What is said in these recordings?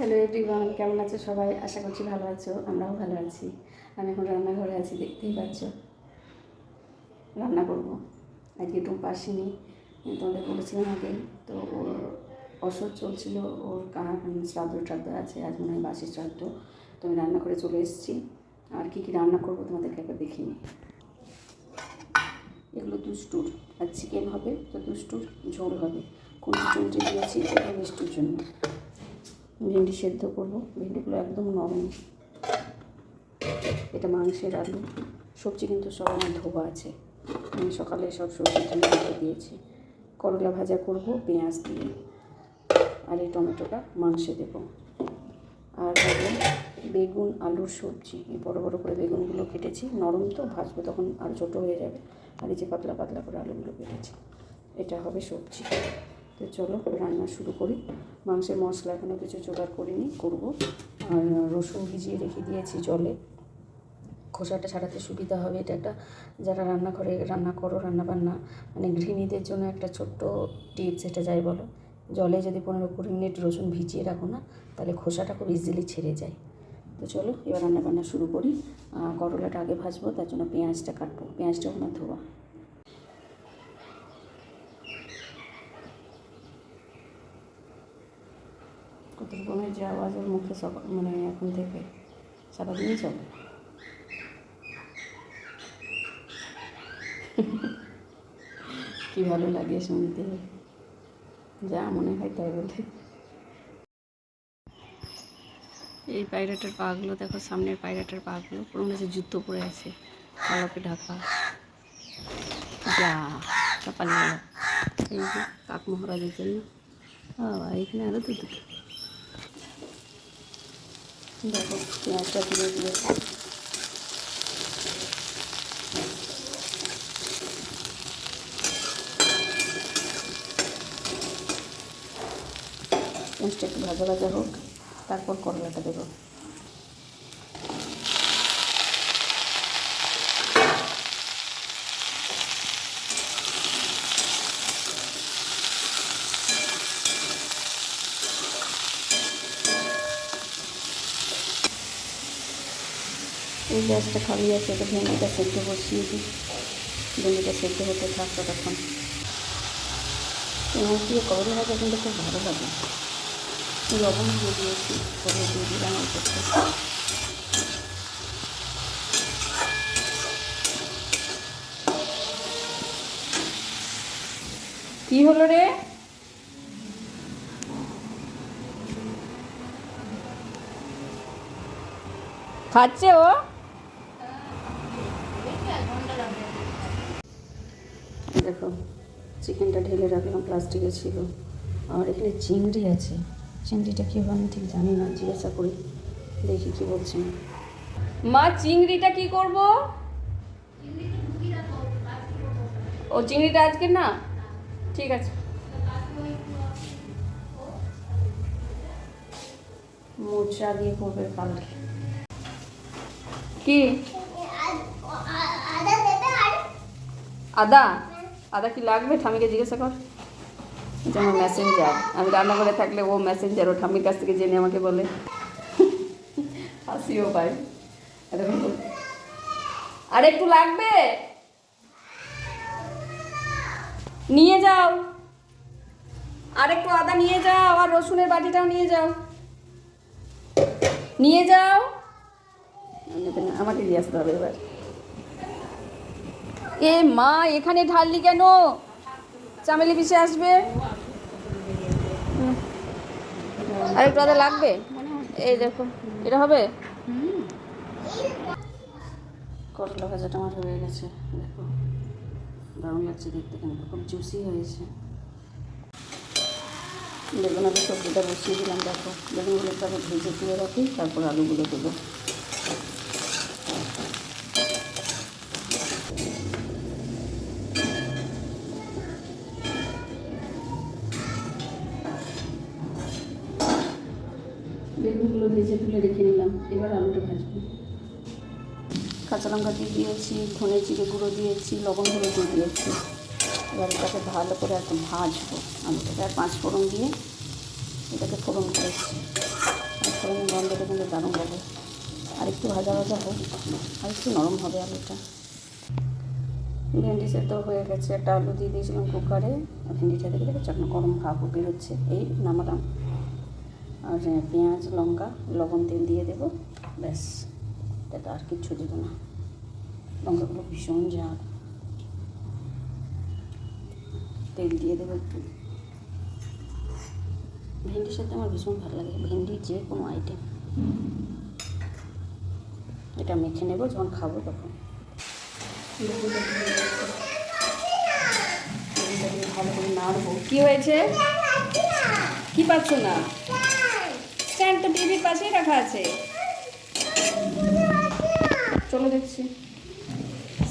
Hello everyone কেমন আছো সবাই? আশা করছি ভালো আছো, আমরাও ভালো আছি। আমি এখন রান্নাঘরে আছি, দেখতেই পাচ্ছ। রান্না করব। আজকে টুম্পা আসেনি তোমাদের বলেছিলাম আগে তো ওর অসুখ চলছিল, ওর শ্রাদ্ধ ট্রাদ্ধ আছে, আজ মনে হয় বাসি শ্রাদ্ধ। তো আমি রান্না করে চলে এসেছি। আর কী কী রান্না করব তোমাদেরকে একবার দেখিনি এগুলো দুষ্টুর। আর চিকেন হবে, তো দুষ্টুর ঝোল হবে। কোন চিকেনটি দিয়েছি, এটা মিষ্টির জন্য। ভেন্ডি সেদ্ধ করব। ভেন্ডিগুলো একদম নরম। এটা মাংসের আলু। সবজি কিন্তু সব আমার ধোয়া আছে। আমি সকালে সব সবজি রেখে দিয়েছি। করলা ভাজা করব, পেঁয়াজ দিয়ে। আর এই টমেটোটা মাংসে দেব। আর বেগুন, আলুর সবজি। এই বড়ো বড়ো করে বেগুনগুলো কেটেছি। নরম তো, ভাজবো তখন আর ছোটো হয়ে যাবে। আর এই যে পাতলা পাতলা করে আলুগুলো কেটেছি। এটা হবে সবজি। তো চলো রান্না শুরু করি। মাংসের মশলা এখনও কিছু জোগাড় করিনি, করব। আর রসুন ভিজিয়ে রেখে দিয়েছি জলে। খোসাটা ছাড়াতে সুবিধা হবে। এটা একটা যারা রান্না করে, রান্না করো, রান্না বান্না মানে গৃহিণীদের জন্য একটা ছোট্ট টিপস, এটা যাই বলো। জলে যদি পনেরো কুড়ি মিনিট রসুন ভিজিয়ে রাখো না, তাহলে খোসাটা খুব ইজিলি ছেড়ে যায়। তো চলো, এবার রান্না বান্না শুরু করি। করলাটা আগে ভাজবো, তার জন্য পেঁয়াজটা কাটবো। পেঁয়াজটা ওখানে ধোয়া। রকমের যে আওয়াজ ওর মুখে সকাল মানে এখন থেকে সারাদিনই চলে। কি ভালো লাগে শুনতে। যা মনে হয় তাই বলে। এই পায়রাটার পাগুলো, দেখো সামনের পায়রাটার পাগুলো, পুরো মনে হচ্ছে জুতো পরে আছে। কালোকে ঢাকা। যা সকাল এই যে কাক জন্য। এখানে আরও তো দুটো। দেখো পেঁয়াজটা দিয়ে দিয়ে পেঁয়াজটা একটু ভাজা ভাজা হোক তারপর করলাটা দেবো। এই গ্যাসটা খালি আছে, এটা ভেন্ডিটা সেদ্ধ বসিয়ে দিই। ভেন্ডিটা সেদ্ধ হতে থাক ততক্ষণ। পেঁয়াজ দিয়ে করলা ভাজা কিন্তু খুব ভালো লাগে। লবণ দিয়ে দিয়েছি করে দিয়ে দিলাম একটু। কি হলো রে? খাচ্ছে ও? দেখো চিকেনটা ঢেলে রাখলাম প্লাস্টিকে ছিল। আর এখানে চিংড়ি আছে। চিংড়িটা কী হবে আমি ঠিক জানি না জিজ্ঞাসা করি দেখি কি বলছেন মা চিংড়িটা কি করব? ও চিংড়িটা আজকে না? ঠিক আছে। মোচা দিয়ে করবে কালকে। কি? আদা? আদা কি লাগবে ঠামিকে জিজ্ঞাসা কর? যে আমার মেসেঞ্জার আমি রান্না করে থাকলে ও মেসেঞ্জার ও ঠাম্মির কাছ থেকে জেনে আমাকে বলে। হাসিও পাই আর একটু লাগবে? নিয়ে যাও। আর একটু আদা নিয়ে যাও, আর রসুনের বাটিটাও নিয়ে যাও। নিয়ে যাও। আমাকে দিয়ে আসতে হবে এবার। এ মা, এখানে ঢাললি কেন? চামেলি পিসে আসবে? হুম। আর একটু আদা লাগবে? এই দেখো, এটা হবে? করলা ভাজাটা আমার হয়ে গেছে, দেখো। দারুণ লাগছে দেখতে কিন্তু খুব জুসি হয়েছে। বেগুন আলু সবজিটা বসিয়ে দিলাম, দেখো। বেগুনগুলো একটু ভেজে তুলে রাখি, তারপর আলুগুলো দেবো। কাঁচা লঙ্কা দিয়ে দিয়েছি ধনে জিরে গুঁড়ো দিয়েছি, লবণ হলুদ দিয়ে দিয়েছি। এবার এটাকে ভালো করে একদম ভাজবো। আলুটাকে আর পাঁচ ফোড়ন দিয়ে এটাকে ফোড়ন করেছি। ফোড়নের গন্ধটা কিন্তু দারুণ হবে আর একটু ভাজা ভাজা হোক, আর একটু নরম হবে আলুটা ভেন্ডি সেদ্ধ হয়ে গেছে। একটা আলু দিয়ে দিয়েছিলাম কুকারে। ভেন্ডিটা দেখে দেখেছি এখন গরম ভাব বেরোচ্ছে। এই নামালাম। আর পেঁয়াজ, লঙ্কা, লবণ তেল দিয়ে দেবো। ব্যাস, এটা আর কিচ্ছু দেবো না। লঙ্কাগুলো ভীষণ ঝাল। তেল দিয়ে দেবো একটু। ভেন্ডির সাথে আমার ভীষণ ভালো লাগে। ভেন্ডির যে কোনো আইটেম এটা মেখে নেব, যখন খাব তখন। ভালো করে নাড়বো কি হয়েছে? কি পাচ্ছ না? স্ট্যান্ড তো টিভির পাশেই রাখা আছে। চলো দেখছি।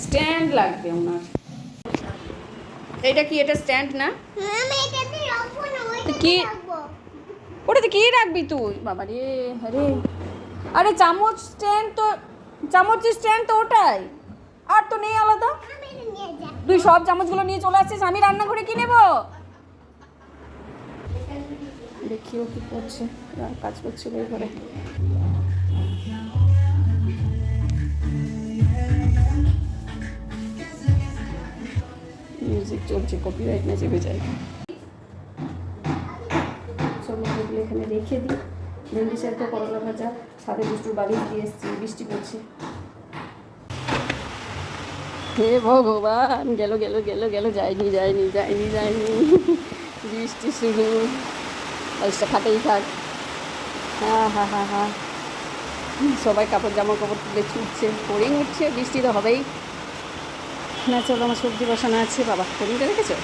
স্ট্যান্ড লাগবে ওনার। এটা কি এটা স্ট্যান্ড না? কি? ওটাতে কি রাখবি তুই? বাবা রে আরে। আরে চামচ স্ট্যান্ড তো চামচের স্ট্যান্ড তো ওটাই। আর তো নেই আলাদা। যা তুই সব চামচগুলো নিয়ে চলে আসছিস আমি রান্নাঘরে কি নেব? দেখিও কি করছে আর কাজ করছিল এই ঘরে। মিউজিক চলছে কপিরাইট না চেপে যায় চলো এখানে রেখে দিই। ভেন্ডি সেদ্ধ, করলা ভাজা সাথে দুষ্টুর বাড়ি দিয়ে এসছি, বৃষ্টি পড়ছে। হে ভগবান, গেল গেল গেল গেল, যায়নি যায়নি যায়নি যায়নি। বৃষ্টি শুরু। আইসটা খাটেই থাক। হ্যাঁ হ্যাঁ হ্যাঁ হ্যাঁ সবাই কাপড় জামা কাপড় তুলে ছুটছে পরেই উঠছে, বৃষ্টি তো হবেই। না, চলো, আমার সবজি বসানো আছে। বাবা করিটা রেখেছো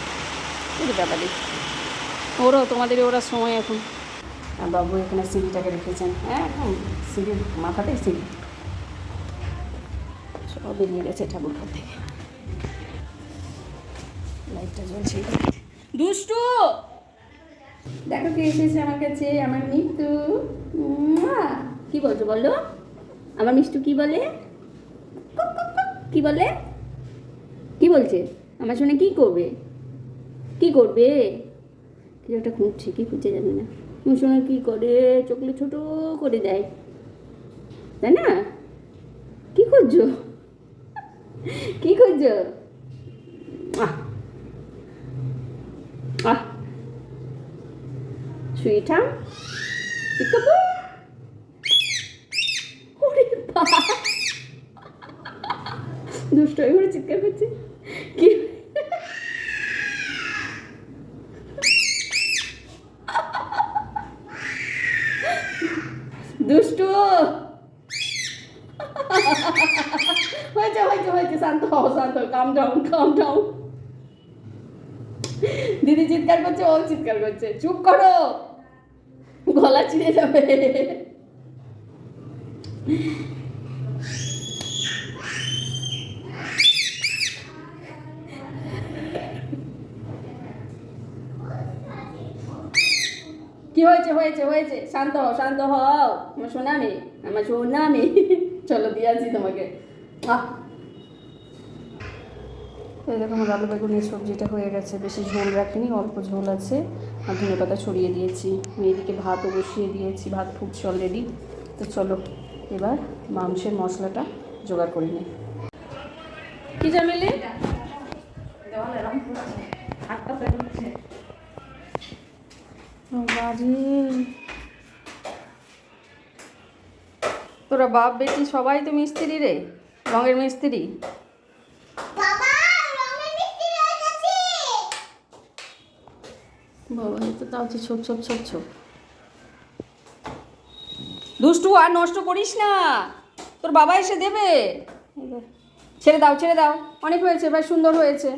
ওরে ব্যাপারে ওরও, তোমাদের ওরা সময় এখন। আর বাবু এখানে সিঁড়িটাকে রেখেছেন। হ্যাঁ সিঁড়ির মাথাতেই সিঁড়ি। সব বেরিয়ে গেছে ঠাকুর ঘর থেকে। লাইটটা জ্বলছে। দুষ্টু! দেখো কে এসেছে আমার কাছে আমার মিষ্টু। কি বলছো বলো? আমার মিষ্টু কি বলে। কি বলে? কি বলছে? আমার সঙ্গে কি করবে? কি করবে? কিছু একটা খুঁজছে, কি খুঁজছে জানি না। আমার সঙ্গে কি করে? চোখলে ছোট করে দেয়। তাই না? কি খুঁজছো? কি খুঁজছো? আহ! আহ! দুষ্ট হয়ে করে চিৎকার করছে কি দুষ্টু হয়েছে হয়েছে হয়েছে শান্ত হও শান্ত কাম ডাউন কাম ডাউন দিদি চিৎকার করছে, ও চিৎকার করছে। চুপ করো। গলা চিড়ে যাবে। কি হয়েছে হয়েছে হয়েছে? শান্ত হও শান্ত হও। আমার সোনা আমার সোনা চলো দিয়ে আসি তোমাকে। আহ। এই দেখো আমার আলু বেগুনের সবজিটা হয়ে গেছে। বেশি ঝোল রাখিনি, অল্প ঝোল আছে। আর ধনে পাতা ছড়িয়ে দিয়েছি। মেয়েদিকে ভাতও বসিয়ে দিয়েছি। ভাত ফুটছে অলরেডি তো চলো, এবার মাংসের মশলাটা জোগাড় করে নিই। কি জামিলি? তোরা বাপ বেটি সবাই তো মিস্ত্রি রে। রঙের মিস্ত্রি বাবা রঙের মিষ্টি হয়ে গেছে বাবা এই তো তাও ছোপ ছোপ ছোপ ছোপ। দুষ্টু আর নষ্ট করিস না। তোর বাবা এসে দেবে। ছেড়ে দাও ছেড়ে দাও। অনেক হয়েছে ভাই সুন্দর হয়েছে।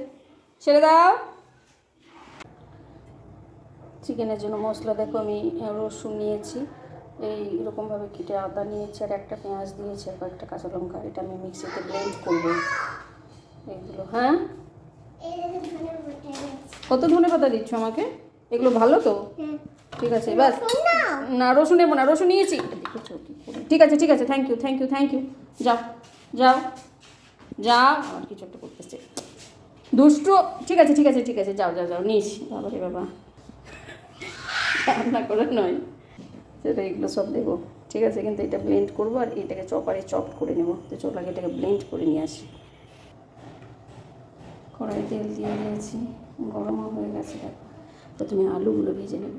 ছেড়ে দাও। চিকেনের জন্য মশলা দেখো আমি রসুন নিয়েছি। এই রকমভাবে কেটে আদা নিয়েছি আর একটা পেঁয়াজ দিয়েছি আর কয়েকটা কাঁচা লঙ্কা। এটা আমি মিক্সিতে ব্লেন্ড করব। এইগুলো হ্যাঁ? কত ধনে পাতা দিচ্ছ আমাকে? এগুলো ভালো তো? ঠিক আছে বাস না রসুন নেব না রসুন নিয়েছি। ঠিক আছে ঠিক আছে thank you thank you thank you যাও যাও যাও আমার কিছু একটা করতেছে দুষ্টু ঠিক আছে ঠিক আছে ঠিক আছে যাও যাও যাও নিস। বাবা রে বাবা। রান্না করে নয়। সেটা এগুলো সব দেবো। ঠিক আছে কিন্তু এটা ব্লেন্ড করব আর এটাকে চপারে চপ করে নেব। তো চল আগে এটাকে ব্লেন্ড করে নিয়ে আসি। কড়াই তেল দিয়ে দিয়েছি। গরমও হয়ে গেছে। দেখো প্রথমে আলুগুলো ভেজে নেব।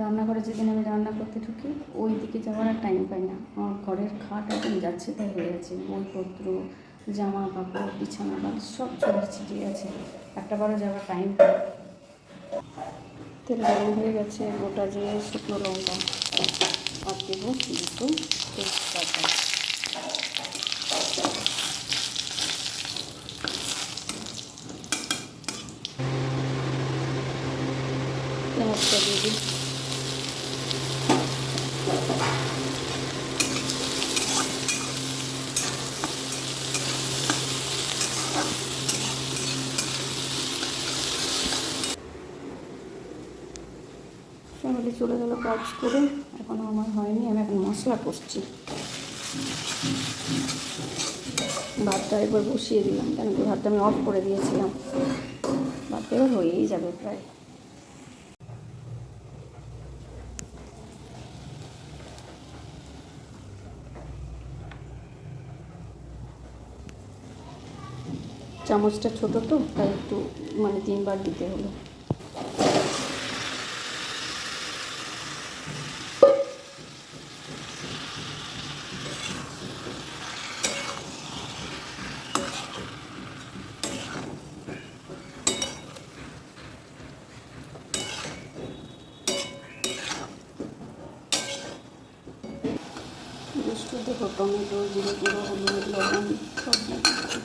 রান্নাঘরে যেদিন আমি রান্না করতে ঢুকি ওই দিকে যাওয়ার আর টাইম পাই না। আমার ঘরের খাট এখন যাচ্ছে তাই হয়ে আছে বইপত্র, জামা কাপড়, বিছানা বা সব ছড়িয়ে ছিটিয়ে আছে। একটা বারো যাওয়ার টাইম পাই। তেল গরম হয়ে গেছে গোটা জিরে শুকনো লঙ্কা আর দেব দুটো তেজপাতা। পেঁয়াজটা দিয়ে দিই ফ্যামিলি চলে গেল কাজ করে এখনও আমার হয়নি, আমি এখন মশলা করছি ভাতটা একবার বসিয়ে দিলাম, কেন কি ভাতটা আমি অফ করে দিয়েছিলাম। ভাতটা এবার হয়েই যাবে প্রায়। চামচটা ছোট তো, তাই একটু মানে তিনবার দিতে হলো দুষ্টু দেখো টমেটো জিরে গুঁড়ো হলুদ লবণ সব দিয়ে দিচ্ছি।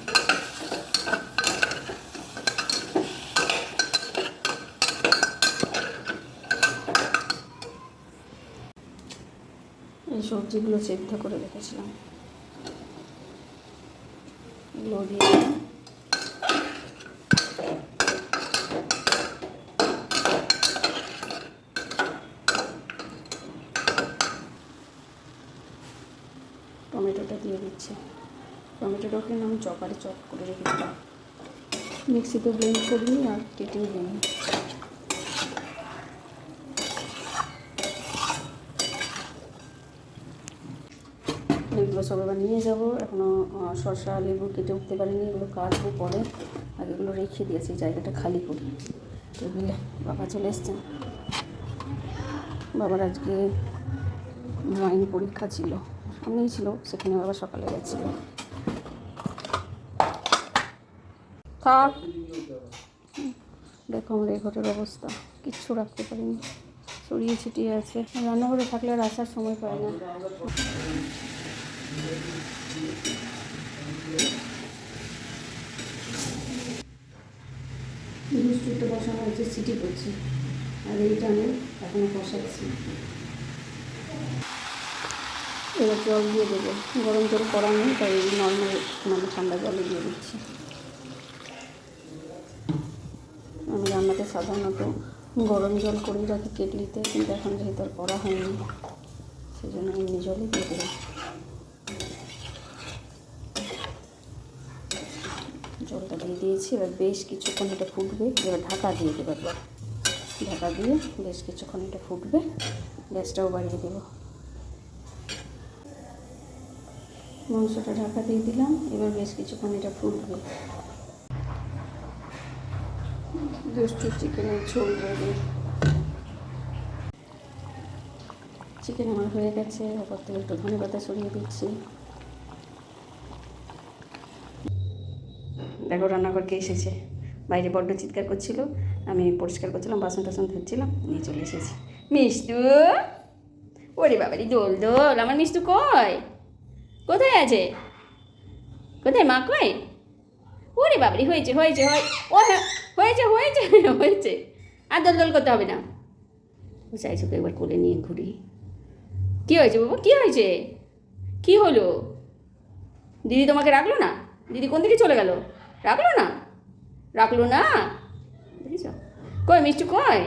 এই সবজিগুলো সেদ্ধ করে রেখেছিলাম। এগুলো দিয়ে। টমেটোটা দিয়ে দিচ্ছি। টমেটোটাকে আমি চপারে চপ করে রেখেছিলাম। মিক্সিতে ব্লেন্ড করিনি আর কেটেও দিইনি এগুলো সব নিয়ে যাব। এখনও শসা লেবু কেটে উঠতে পারিনি, এগুলো কাটবো পরে। আর এগুলো রেখে দিয়েছি, জায়গাটা খালি করি। টেবিলে বাবা চলে এসছেন বাবার আজকে ড্রয়িং পরীক্ষা ছিল। সামনেই ছিল, সেখানে বাবা সকালে গেছিল। থাক। দেখো আমার এই ঘরের অবস্থা। কিচ্ছু রাখতে পারিনি। ছড়িয়ে ছিটিয়ে আছে। রান্নাঘরে থাকলে আর আসার সময় পায় না। মিষ্টিটা বসানো হয়েছে সিটি করছি আর এইটা আমি এখনও বসাচ্ছি। এবার জল দিয়ে দেবো। গরম জল করা নেই, তাই নর্মাল মানে ঠান্ডা জলে দিয়ে দিচ্ছি। আমি রান্নাতে সাধারণত গরম জল করেই রাখি কেটলিতে, কিন্তু এখন যেহেতু করা হয়নি সেই জন্য এমনি জলই দিয়ে দিলাম দিয়ে দিয়েছি, এবার বেশ কিছুক্ষণ এটা ফুটবে। এবার ঢাকা দিয়ে দেবো একবার। ঢাকা দিয়ে বেশ কিছুক্ষণ এটা ফুটবে। গ্যাসটাও বাড়িয়ে দেবো। মাংসটা ঢাকা দিয়ে দিলাম, এবার বেশ কিছুক্ষণ এটা ফুটবে। চিকেনের ঝোল রেডি। চিকেন আমার হয়ে গেছে ওপর থেকে একটু ধনে পাতা সরিয়ে দিচ্ছি। দেখো রান্নাঘর কে এসেছে। বাইরে বড্ড চিৎকার করছিল, আমি পরিষ্কার করছিলাম, বাসন টাসন ধুচ্ছিলাম, নিয়ে চলে এসেছি। মিষ্টু? ওরে বাবারি, দোল দোল, আমার মিষ্টু কয় কোথায় আছে? কোথায় মা কয় ওরে বাবারি, হয়েছে হয়েছে ও হ্যাঁ হয়েছে হয়েছে হয়েছে। আর দোল দোল করতে হবে না। ও চাইছে একবার কোলে নিয়ে ঘুরি। কী হয়েছে বাবা, কী হয়েছে? কী হলো? দিদি তোমাকে রাখল না? দিদি কোন দিকে চলে গেল? রাখল না? রাখল না? দেখেছ? কই মিষ্টি কই?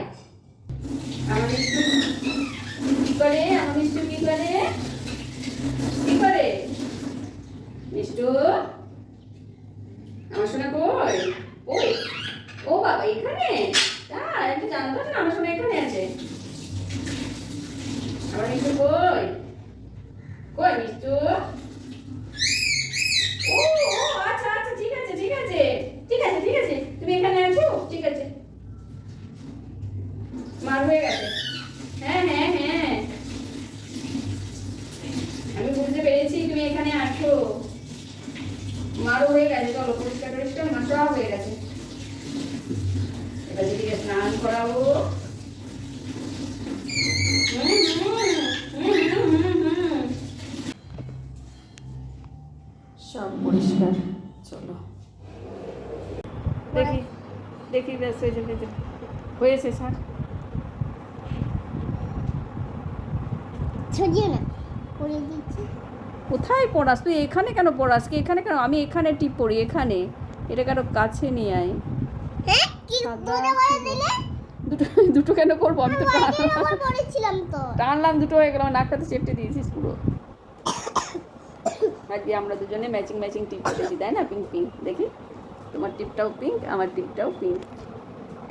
আমার মিষ্টি কী করে? আমার মিষ্টি কী করে? কি করে? মিষ্টু? আমার সোনা কই? ওই ও বাবা, এখানে? তাই একটু জানতাম না আমার সোনা এখানে আছে। আমার মিষ্টু কই? কই মিষ্টু ও ও আচ্ছা আচ্ছা ঠিক আছে ঠিক আছে ঠিক আছে ঠিক আছে তুমি এখানে আছো ঠিক আছে মার হয়ে গেছে হ্যাঁ হ্যাঁ হ্যাঁ আমি বুঝতে পেরেছি তুমি এখানে আছো মারও হয়ে গেছে চলো পরিষ্কার টরিষ্কার মার সব হয়ে গেছে এবার দিদিকে স্নান করাবো হুম, হুম, হুম, হুম, হুম, হুম। সব পরিষ্কার চলো দেখি দেখি ব্যাস হয়েছে হয়েছে হয়েছে স্যার ছড়িয়ে না করে দিচ্ছি। কোথায় পড়াস? তুই এখানে কেন পড়াস? কি এখানে কেন? আমি এখানে টিপ পড়ি এখানে। এটা কেন কাছে নিয়ে আয়। হ্যাঁ কি দুটো দুটো কেন করব আমি তো তো। টানলাম দুটো হয়ে গেল নাকটাতে চেপটে দিয়েছিস পুরো। আজকে আমরা দুজনে ম্যাচিং ম্যাচিং টিপ করেছি তাই না? পিঙ্ক পিঙ্ক দেখি। তোমার টিপটাও পিঙ্ক আমার টিপটাও পিঙ্ক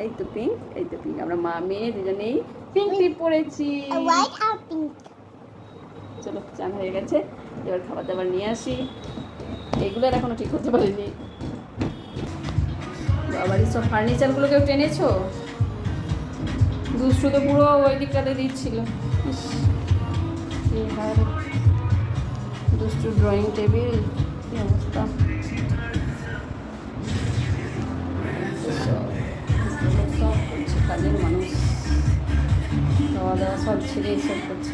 এই তো পিঙ্ক এই তো পিঙ্ক আমরা মা মেয়ে দুজনেই পিঙ্ক টিপ পরেছি হোয়াইট আর পিঙ্ক চলো, চান হয়ে গেছে। এবার খাবার দাবার নিয়ে আসি। এগুলোর এখনও ঠিক করতে পারিনি। বাবার, সব ফার্নিচারগুলোকেও টেনেছো? দুষ্টু তো পুরো ওই দিকটাতে দিচ্ছিল। দুষ্টু ড্রয়িং টেবিল, কি অবস্থা? সব করছে কাজের মানুষ। খাওয়া দাওয়া সব ছেড়ে সব করছে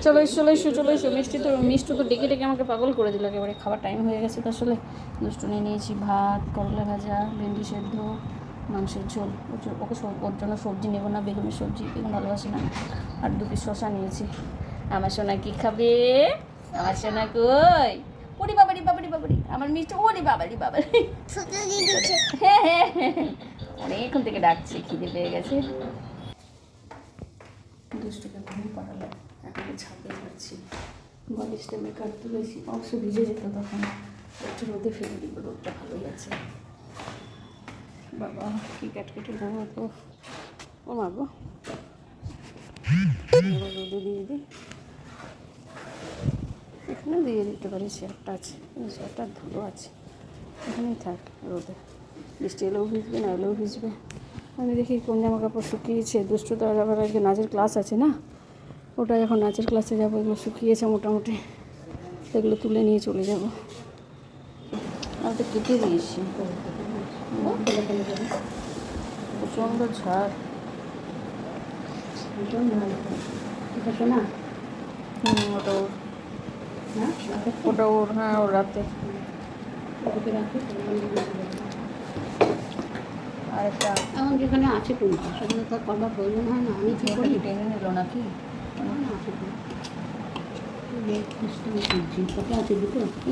চলো এসো চলো এসো চলো এসো মিষ্টি তো মিষ্টি তো ডেকে ডেকে আমাকে পাগল করে দিল একেবারে খাবার টাইম হয়ে গেছে তো আসলে। দুষ্টু নিয়ে নিয়েছি ভাত করলা ভাজা ভেন্ডি সেদ্ধ মাংসের ঝোল। ওকে সব- ওর জন্য সবজি নেব না বেগুনের সবজি বেগুন ভালোবাসে না। আর দু পিস শশা নিয়েছি। আমার সোনা কি খাবে? আমার সোনা কই? ওরে বাবারি বাবারি বাবারি আমার মিষ্টি ওরে বাবারি বাবারি ছোট হ্যাঁ হ্যাঁ হ্যাঁ। অনেকক্ষণ থেকে ডাকছি খিদে পেয়ে গেছে। দুষ্টুকে ঘুম পাড়ালো এখন ছাদে যাচ্ছি। বালিশটা মেকার তুলেছি অবশ্য ভিজে যেত তখন। একটু রোদে ফেলে দিব, রোদটা ভালোই আছে। বাবা, কি কেটে ঘুমো তো? ও মাগো রোদে দিয়ে দিই। এখানে দিয়ে দিতে পারি শেয়ারটা আছে। চেয়ারটা ধুলো আছে। এখানেই থাক রোদে। বৃষ্টি এলেও ভিজবে, না এলেও ভিজবে। আমি দেখি কোন জামা কাপড় শুকিয়েছে। দুষ্টু তো আবার আজকে নাচের ক্লাস আছে না? ওটা যখন নাচের ক্লাসে যাব এগুলো শুকিয়েছে মোটামুটি। এগুলো তুলে নিয়ে চলে যাব। আমি তো কেটে দিয়েছি। প্রচণ্ড ঝাড়। না? ওটা ওর। ওটা ওর হ্যাঁ ওর রাতে আর একটা এখন যেখানে আছে কোনটা? সেখানে তো করবার প্রয়োজন হয় না। আমি কি করি? টেনে নিল নাকি?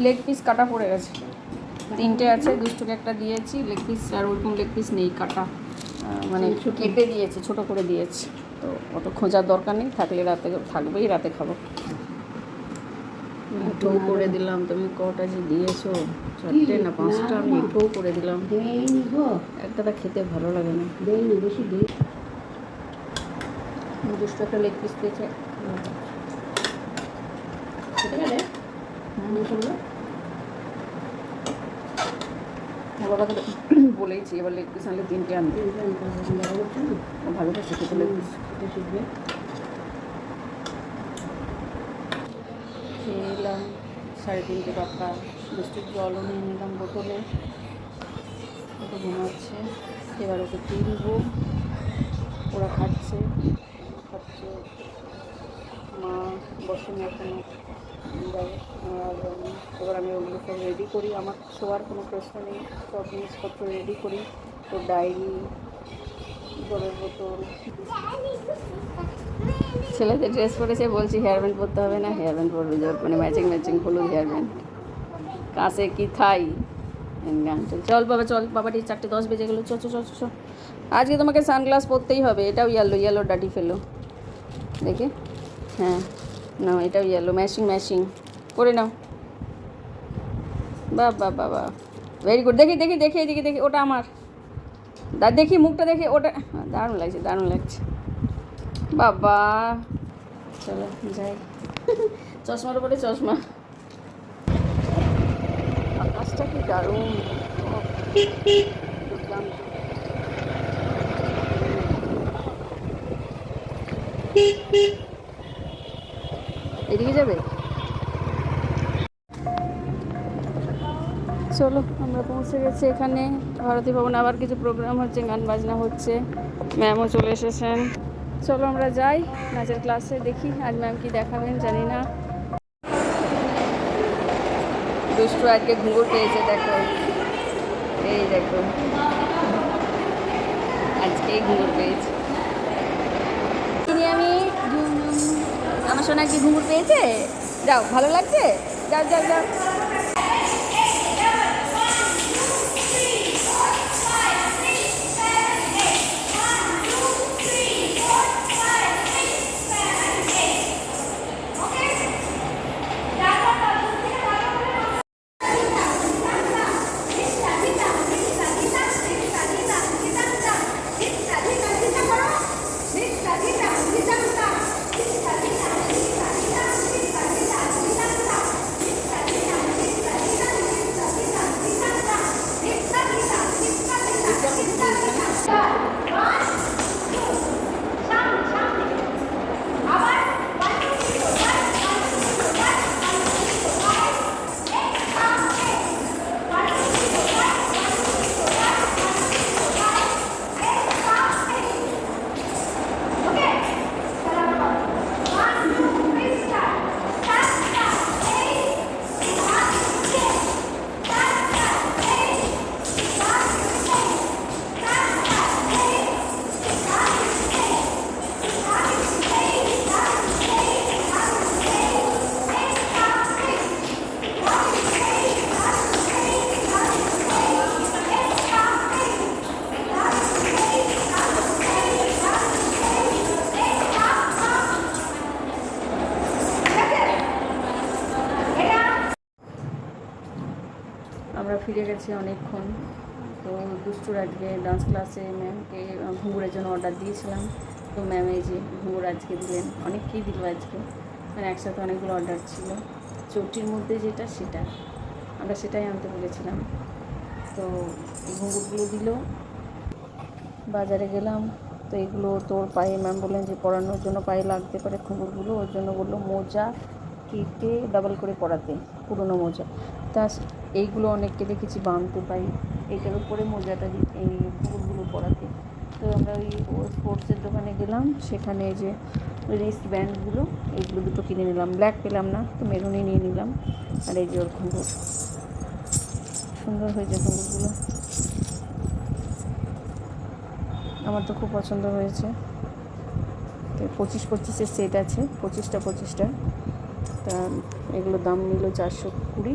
লেগ পিস কাটা পড়ে গেছে। তিনটে আছে দুষ্টুকে একটা দিয়েছি লেগ পিস আর ওরকম লেগ পিস নেই কাটা। মানে কেটে দিয়েছি ছোট করে দিয়েছি। তো অত খোঁজার দরকার নেই থাকলে রাতে থাকবেই রাতে খাব। একটু করে দিলাম তুমি কটা যে দিয়েছ চারটে না পাঁচটা আমি একটু করে দিলাম। একটাটা খেতে ভালো লাগে না। বেশি দেয় দুষ্টু একটা লেগ পিস পেয়েছে বাবাকে বলেইছি এবার লেগ পিস আনলে তিনটে ও ভালোবাসে খেতে লেগ পিস শিখবে। সাড়ে তিনটে পাক্কা মিষ্টির জলও নিয়ে নিলাম বোতলে। ওকে ঘুমাচ্ছে। এবার ওকে তুলবো। ওরা খাচ্ছে। খাচ্ছে। মা বসেন এখনও। এবার আমি ওগুলো রেডি করি। আমার শোয়ার কোনো প্রশ্ন নেই। সব জিনিসপত্র রেডি করি। ওর ডায়েরি জলের বোতল। ছেলেদের ড্রেস পরেছে, বলছি হেয়ার ব্যান্ড পরতে হবে না হেয়ার ব্যান্ড পরবে মানে ম্যাচিং ম্যাচিং হলুদ হেয়ার ব্যান্ড কাছে কি থাই? গান চল চল বাবা, চল চারটে দশ বেজে গেলো, চল চল চল চল আজকে তোমাকে সানগ্লাস পরতেই হবে, এটাও ইয়েলো ইয়েলো ডাটি ফেলো। দেখে। হ্যাঁ নাও, এটাও ইয়েলো ম্যাশিং ম্যাশিং করে নাও। বা বাহ বাহ ভেরি গুড দেখি দেখি দেখি, এদিকে দেখি, ওটা আমার। দা, দেখি, মুখটা দেখি, ওটা দারুণ লাগছে দারুণ লাগছে। বাবা। চলো যাই। চশমার উপরে চশমা। আকাশটা কি দারুণ। এদিকে যাবে? চলো আমরা পৌঁছে গেছি এখানে। ভারতী ভবনে আবার কিছু প্রোগ্রাম হচ্ছে গান বাজনা হচ্ছে। ম্যামও চলে এসেছেন। চলো আমরা যাই নাচের ক্লাসে দেখি, আজ ম্যাম কি দেখাবেন জানি না। দুষ্টু আজকে ঘুঙুর পেয়েছে দেখো। এই দেখো। আজকেই ঘুঙুর পেয়েছে। তিনি আমি, আমার সোনা কি ঘুঙুর পেয়েছে? যাও, ভালো লাগছে? যাও যাও যাও। গেছি অনেকক্ষণ। তো দুষ্টুর আজকে ডান্স ক্লাসে ম্যামকে ঘুঙুরের জন্য অর্ডার দিয়েছিলাম। তো ম্যাম এই যে ঘুঙুর আজকে দিলেন, অনেককেই দিল আজকে। মানে একসাথে অনেকগুলো অর্ডার ছিল। চটির মধ্যে যেটা, সেটা। আমরা সেটাই আনতে বলেছিলাম। তো এই ঘুঙুরগুলো দিল। বাজারে গেলাম। তো এগুলো তোর পায়ে ম্যাম বললেন যে পরানোর জন্য পায়ে লাগতে পারে ঘুঙুরগুলো। ওর জন্য বলল মোজা কেটে ডাবল করে পরাতে, পুরনো মোজা। তা এইগুলো অনেককে দেখেছি বানতে পাই। এটার উপরে মোজাটা এই ঘুঙুরগুলো পরাতে তো আমরা ওই স্পোর্টসের দোকানে গেলাম, সেখানে যে রিস্ট ব্যান্ডগুলো, এইগুলো দুটো কিনে নিলাম। ব্ল্যাক পেলাম না, তো মেরুনই নিয়ে নিলাম। আর এই যে ওর ঘুঙুর সুন্দর হয়েছে ঘুঙুরগুলো আমার তো খুব পছন্দ হয়েছে। তো পঁচিশ পঁচিশের সেট আছে, পঁচিশটা পঁচিশটা। তা এগুলো দাম নিল চারশো কুড়ি।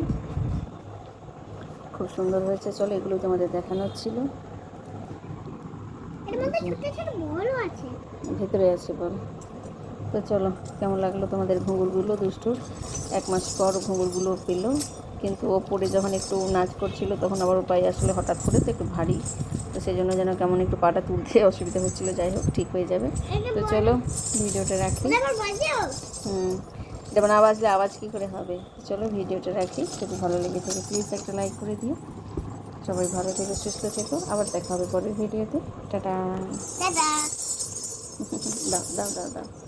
খুব সুন্দর হয়েছে। চলো এগুলো তোমাদের দেখানো ছিল। ভেতরে আছে বল। তো চলো কেমন লাগল তোমাদের ঘুঙুরগুলো? দুষ্টুর এক মাস পর ঘুঙুরগুলো পেল। কিন্তু ও পরে যখন একটু নাচ করছিল তখন আবার ও পায়ে আসলে হঠাৎ করে তো একটু ভারী। তো সেই জন্য যেন কেমন একটু পাটা তুলতে অসুবিধা হচ্ছিল। যাই হোক ঠিক হয়ে যাবে। তো চলো ভিডিওটা রাখি। হুম। যেমন আওয়াজ বাজলে আওয়াজ কী করে হবে? চলো ভিডিওটা রাখি। যদি ভালো লেগে থাকে প্লিজ একটা লাইক করে দিও। সবাই ভালো থেকে সুস্থ থেকো। আবার দেখা হবে পরের ভিডিওতে। টাটা। দাও দাও দাও দাও।